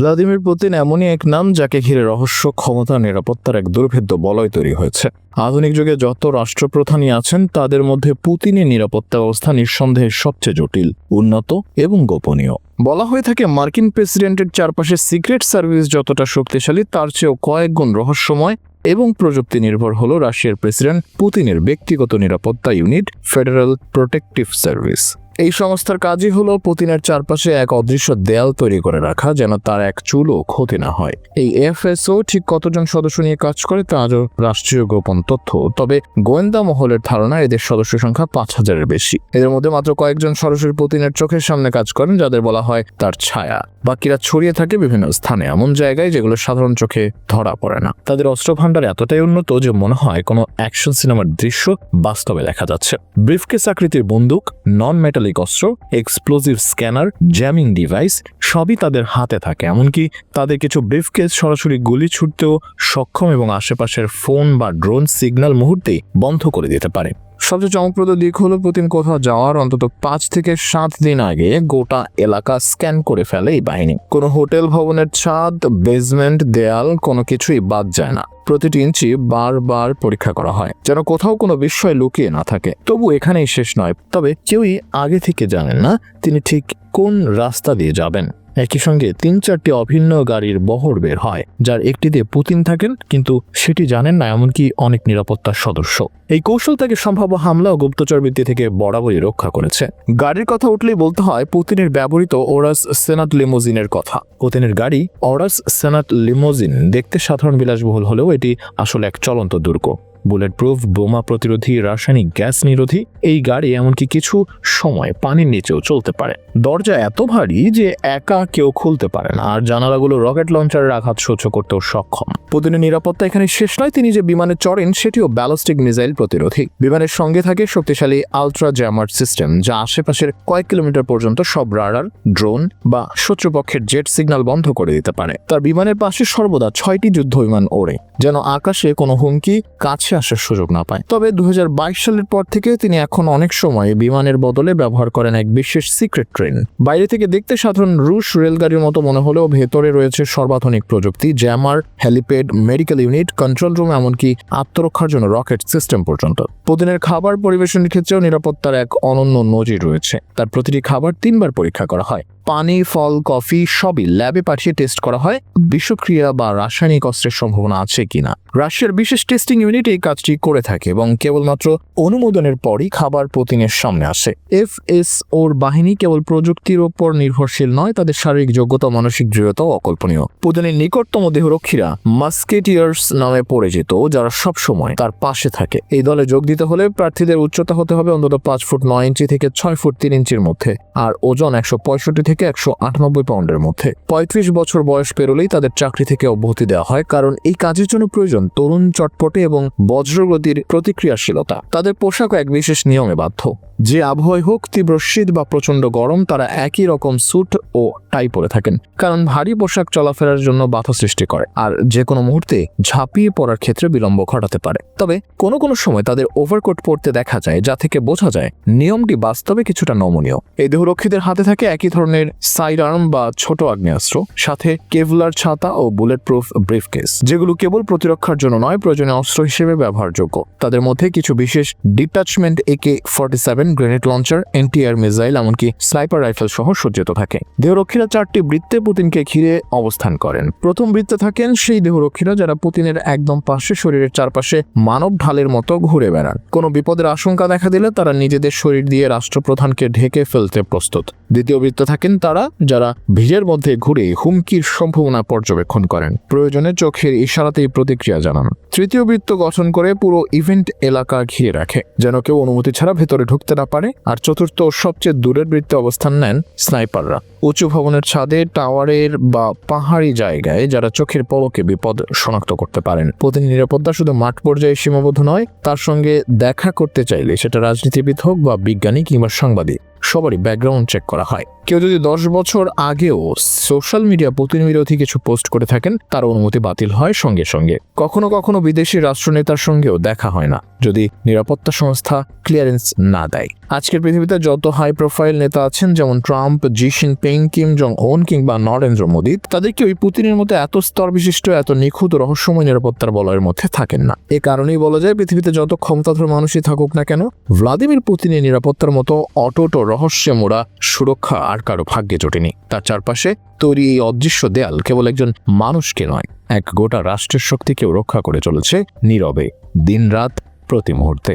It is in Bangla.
ভ্লাদিমির পুতিন এমনই এক নাম যাকে ঘিরে রহস্য, ক্ষমতা, নিরাপত্তার এক দুর্ভেদ্য বলয় তৈরি হয়েছে। আধুনিক যুগে যত রাষ্ট্রপ্রধানই আছেন, তাদের মধ্যে পুতিনের নিরাপত্তা ব্যবস্থা নিঃসন্দেহে সবচেয়ে জটিল, উন্নত এবং গোপনীয়। বলা হয়ে থাকে, মার্কিন প্রেসিডেন্টের চারপাশে সিক্রেট সার্ভিস যতটা শক্তিশালী, তার চেয়েও কয়েক গুণ রহস্যময় এবং প্রযুক্তি নির্ভর হল রাশিয়ার প্রেসিডেন্ট পুতিনের ব্যক্তিগত নিরাপত্তা ইউনিট, ফেডারেল প্রোটেকটিভ সার্ভিস। এই সংস্থার কাজই হলো পুতিনের চারপাশে এক অদৃশ্য দেয়াল তৈরি করে রাখা, যেন তার এক চুলও ক্ষতি না হয়। এই এফএসও ঠিক কতজন সদস্য নিয়ে কাজ করে তা আজও রাষ্ট্রীয় গোপন তথ্য। তবে গোয়েন্দা মহলের ধারণা, এদের সদস্য সংখ্যা পাঁচ হাজারের বেশি। এদের মধ্যে মাত্র কয়েকজন সরাসরি পুতিনের চোখের সামনে কাজ করেন, যাদের বলা হয় তার ছায়া। বাকিরা ছড়িয়ে থাকে বিভিন্ন স্থানে, এমন জায়গায় যেগুলো সাধারণ চোখে ধরা পড়ে না। তাদের অস্ত্র ভান্ডার এতটাই উন্নত যে মনে হয় কোনো অ্যাকশন সিনেমার দৃশ্য বাস্তবে দেখা যাচ্ছে। ব্রিফকেস আকৃতির বন্দুক নন মেটালিক অস্ত্র এক্সপ্লোজিভ স্ক্যানার জ্যামিং ডিভাইস সবই তাদের হাতে থাকে। এমনকি তাদের কিছু ব্রিফকেস সরাসরি গুলি ছুটতেও সক্ষম এবং আশেপাশের ফোন বা ড্রোন সিগন্যাল মুহূর্তেই বন্ধ করে দিতে পারে। সবচেয়ে চমকপ্রদ দিক হলো প্রতিদিন কোথাও যাওয়ার অন্তত পাঁচ থেকে সাত দিন আগে গোটা এলাকা স্ক্যান করে ফেলে এই বাহিনী। কোনো হোটেল ভবনের ছাদ বেসমেন্ট দেয়াল কোনো কিছুই বাদ যায় না। প্রতিটি ইঞ্চি বারবার পরীক্ষা করা হয়। যেন কোথাও কোনো বিস্ময় লুকিয়ে না থাকে। তবু এখানেই শেষ নয়। তবে কেউই আগে থেকে জানেন না তিনি ঠিক কোন রাস্তা দিয়ে যাবেন। একই সঙ্গে তিন চারটি অভিন্ন গাড়ির বহর বের হয়, যার একটিতে পুতিন থাকেন, কিন্তু সেটি জানেন না এমনকি অনেক নিরাপত্তার সদস্য। এই কৌশল তাকে সম্ভাব্য হামলা ও গুপ্তচরবৃত্তি থেকে বরাবরই রক্ষা করেছে। গাড়ির কথা উঠলেই বলতে হয়, পুতিনের ব্যবহৃত ওরাস সেনাট লিমোজিনের কথা। পুতিনের গাড়ি অরাস সেনাট লিমোজিন দেখতে সাধারণ বিলাসবহুল হলেও এটি আসলে এক চলন্ত দুর্গ। বুলেট প্রুফ বোমা প্রতিরোধী রাসায়নিক গ্যাস নিরোধী এই গাড়ি এমনকি কিছু সময় পানির নিচেও চলতে পারে। দরজা এত ভারী যে একা কেউ খুলতে পারে না, আর জানালাগুলো রকেট লঞ্চারের আঘাত সহ্য করতেও সক্ষম। পুতিনের নিরাপত্তা এখানে শেষ নয়, তিনি যে বিমানে চড়েন সেটিও ব্যালিস্টিক মিসাইল প্রতিরোধী। বিমানের সঙ্গে থাকে শক্তিশালী আলট্রা জ্যামার সিস্টেম, যা আশেপাশের কয়েক কিলোমিটার পর্যন্ত সব রাডার, ড্রোন বা শত্রুপক্ষের জেট সিগন্যাল বন্ধ করে দিতে পারে। তার বিমানের পাশে সর্বদা ছয়টি যুদ্ধ বিমান ওড়ে, যেন আকাশে কোনো হুমকি, কাছে আসার সুযোগ না পায়। তবে দু হাজার বাইশ সালের পর থেকে তিনি এখন অনেক সময় বিমানের বদলে ব্যবহার করেন এক বিশেষ সিক্রেট ট্রেন। বাইরে থেকে দেখতে সাধারণ রুশ রেলগাড়ির মতো মনে হলেও ভেতরে রয়েছে সর্বাধুনিক প্রযুক্তি, jammer, helipad, medical unit, control room, এমনকি আত্মরক্ষার জন্য রকেট সিস্টেম পর্যন্ত। প্রতিদিনের খাবার পরিবেশনের ক্ষেত্রেও নিরাপত্তার এক অনন্য নজির রয়েছে। তার প্রতিটি খাবার তিনবার পরীক্ষা করা হয়। পানি, ফল, কফি সবই ল্যাবে পাঠিয়ে টেস্ট করা হয়। বিষক্রিয়া বা রাসায়নিক অস্ত্রের সম্ভাবনা আছে কিনা? রাশিয়ার বিশেষ টেস্টিং ইউনিট এই কাজটি করে থাকে এবং কেবলমাত্র অনুমোদনের পরই খাবার পুতিনের সামনে আসে। এফ এস ওর বাহিনী কেবল প্রযুক্তির ওপর নির্ভরশীল নয়, তাদের শারীরিক যোগ্যতা, মানসিক দৃঢ়তাও অকল্পনীয়। পুতিনের নিকটতম দেহরক্ষীরা মাস্কেটিয়ার্স নামে পরিচিত, যারা সব সময় তার পাশে থাকে। এই দলে যোগ দিতে হলে প্রার্থীদের উচ্চতা হতে হবে অন্তত পাঁচ ফুট নয় ইঞ্চি থেকে ছয় ফুট তিন ইঞ্চির মধ্যে, আর ওজন একশো পঁয়ষট্টি থেকে একশো আটানব্বই পাউন্ডের মধ্যে। পঁয়ত্রিশ বছর বয়স পেরোলেই তাদের চাকরি থেকে অব্যাহতি দেওয়া হয়, কারণ এই কাজের জন্য প্রয়োজন তরুণ চটপটে এবং বজ্রগতির প্রতিক্রিয়াশীলতা। তাদের পোশাকও এক বিশেষ নিয়মে বাধ্য। যে আবহাওয়ায় হোক, তীব্র শীত বা প্রচণ্ড গরম, তারা একই রকম স্যুট ও টাই পরে থাকেন, কারণ ভারী পোশাক চলাফেরার জন্য বাধা সৃষ্টি করে, আর যে কোনো মুহূর্তে ঝাঁপিয়ে পড়ার ক্ষেত্রে বিলম্ব ঘটাতে পারে। তবে কোনো কোনো সময় তাদের ওভারকোট পরতে দেখা যায়, যা থেকে বোঝা যায় নিয়মটি বাস্তবে কিছুটা নমনীয়। এই দেহরক্ষীদের হাতে থাকে একই ধরনের সাইড আর্ম বা ছোট আগ্নেয়াস্ত্র, সাথে কেভলার ছাতা ও বুলেট প্রুফ ব্রিফকেস যেগুলো কেবল প্রতিরক্ষার জন্য নয়, প্রয়োজনীয় অস্ত্র হিসেবে ব্যবহারযোগ্য। তাদের মধ্যে কিছু বিশেষ detachment AK forty seven grenade launcher NTR missile এমনকি স্নাইপার রাইফেল সহ সজ্জিত থাকে। দেহরক্ষীরা চারটি বৃত্তে পুতিনকে ঘিরে অবস্থান করেন। প্রথম বৃত্তে থাকেন সেই দেহরক্ষীরা যারা পুতিনের একদম পাশে শরীরের চারপাশে মানব ঢালের মতো ঘুরে বেড়ান। কোনো বিপদের আশঙ্কা দেখা দিলে তারা নিজেদের শরীর দিয়ে রাষ্ট্রপ্রধানকে ঢেকে ফেলতে প্রস্তুত। দ্বিতীয় বৃত্তে থাকেন তারা যারা ভিড়ের মধ্যে ঘুরে হুমকির সম্ভাবনা পর্যবেক্ষণ করেন। প্রয়োজনে চোখের ইশারাতেই প্রতিক্রিয়া জানান। তৃতীয় বৃত্ত গঠন করে পুরো ইভেন্ট এলাকা ঘিরে রাখে। যেন কেউ অনুমতি ছাড়া ভেতরে ঢুকতে না পারে। আর চতুর্থ সবচেয়ে দূরের বৃত্তে অবস্থান নেন স্নাইপাররা। উঁচু ভবনের ছাদে, টাওয়ারের বা পাহাড়ি জায়গায় যারা চোখের পলকে বিপদ শনাক্ত করতে পারেন। প্রতিটি নিরাপত্তা শুধু মাঠ পর্যায়ে সীমাবদ্ধ নয়, তার সঙ্গে দেখা করতে চাইলে সেটা রাজনীতিবিদ হোক বা বিজ্ঞানী কিংবা সাংবাদিক। সবারই ব্যাকগ্রাউন্ড চেক করা হয়। কেউ যদি দশ বছর আগেও সোশ্যাল মিডিয়া প্রতিনিবিরোধী কিছু পোস্ট করে থাকেন, তার অনুমতি বাতিল হয় সঙ্গে সঙ্গে। কখনো কখনো বিদেশি রাষ্ট্রনেতার সঙ্গেও দেখা হয় না, যদি নিরাপত্তা সংস্থা ক্লিয়ারেন্স না দেয়। আজকের পৃথিবীতে যত হাই প্রোফাইল নেতা আছেন, যেমন Trump, Xi Jinping, Kim Jong Un কিংবা নরেন্দ্র মোদী তাদের কি ওই পুতিনের মতো এত স্তর বিশিষ্ট, এত নিখুঁত রহস্যময় নিরাপত্তার বলয়ের মধ্যে থাকেন না। এ কারণেই বলা যায় পৃথিবীতে যত ক্ষমতাধর মানুষই থাকুক না কেন, ভ্লাদিমির পুতিনের নিরাপত্তার মতো অটোট রহস্যে মোড়া সুরক্ষা আর কারও ভাগ্যে জোটেনি। তার চারপাশে তৈরি এই অদৃশ্য দেয়াল কেবল একজন মানুষকে নয়, এক গোটা রাষ্ট্রের শক্তিকেও রক্ষা করে চলেছে নীরবে দিনরাত প্রতি মুহূর্তে।